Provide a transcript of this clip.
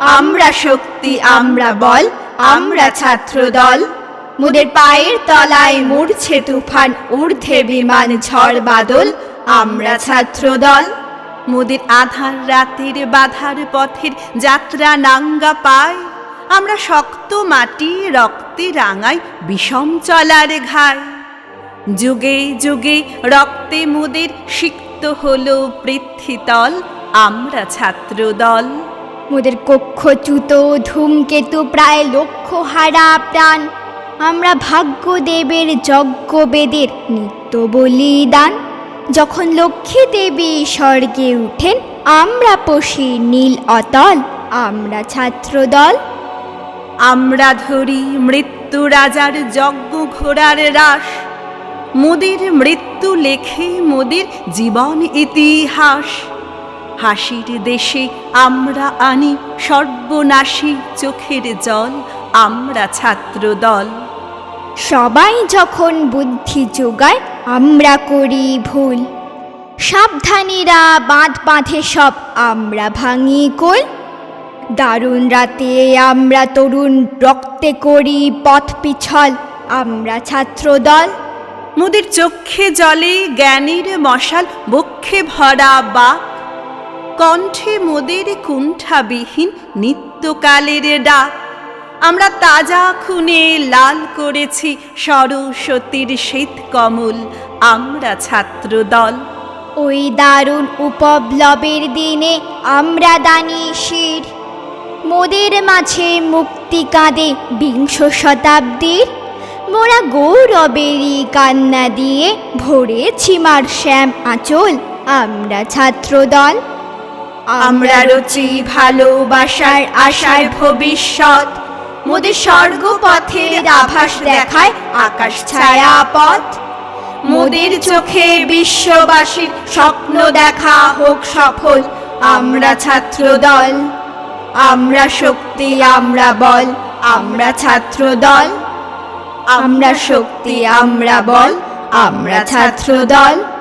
আমরা শক্তি, আমরা বল, আমরা ছাত্র দল মোদের পায়ের তলায় মুড়ছে তুফান, ঊর্ধ্বে বিমান, ঝড় বাদল, আমরা ছাত্র দল মোদের আধার রাতের বাধার পথের যাত্রা নাঙ্গা পায়। আমরা শক্ত মাটি, রক্তে রাঙাই বিষম চলার ঘায় যুগে যুগে রক্তে মোদের সিক্ত হলো পৃথ্বীতল আমরা ছাত্র দল মোদের কক্ষচ্যুত ধূমকেতু প্রায় লক্ষ হারা প্রাণ। আমরা ভাগ্যদেবের যজ্ঞবেদের নিত্য বলিদান যখন লক্ষ্মী দেবী স্বর্গে উঠেন, আমরা পশি নীল অতল, আমরা ছাত্রদল। আমরা ধরি মৃত্যু রাজার যজ্ঞ ঘোড়ার রাস। মোদের মৃত্যু লেখে মোদের জীবন ইতিহাস। হাসির দেশে আমরা আনি সর্বনাশী চোখের জল আমরা ছাত্র দল সবাই যখন বুদ্ধি যোগায় আমরা করি ভুল। সাবধানীরা বাঁধ বাঁধে সব আমরা ভাঙি কোল। দারুণ রাতে আমরা তরুণ রক্তে করি পথ পিছল আমরা ছাত্রদল। মোদের চক্ষে জলে জ্ঞানীর মশাল বক্ষে ভরা বাক। কণ্ঠে মোদের কুণ্ঠাবিহীন নিত্যকালের ডাক। আমরা তাজা খুনে লাল করেছি সরস্বতীর শীত কমল আমরা ছাত্র দল ওই দারুণ উপপ্লবের দিনে আমরা দানি শির। মোদের মাঝে মুক্তি কাঁদে বিংশ শতাব্দীর। মোরা গৌরবেরই কান্না দিয়ে ভরেছি মার শ্যাম আঁচল, আমরা ছাত্রদল। আমরা রচি ভালোবাসার আশার ভবিষ্যৎ। মোদের স্বর্গপথের আভাস দেখায় আকাশ ছায়া পথ। মোদের চোখে বিশ্ববাসীর স্বপ্ন দেখা হোক সফল, আমরা ছাত্রদল। আমরা শক্তি, আমরা বল, আমরা ছাত্রদল। আমরা শক্তি, আমরা বল, আমরা ছাত্রদল।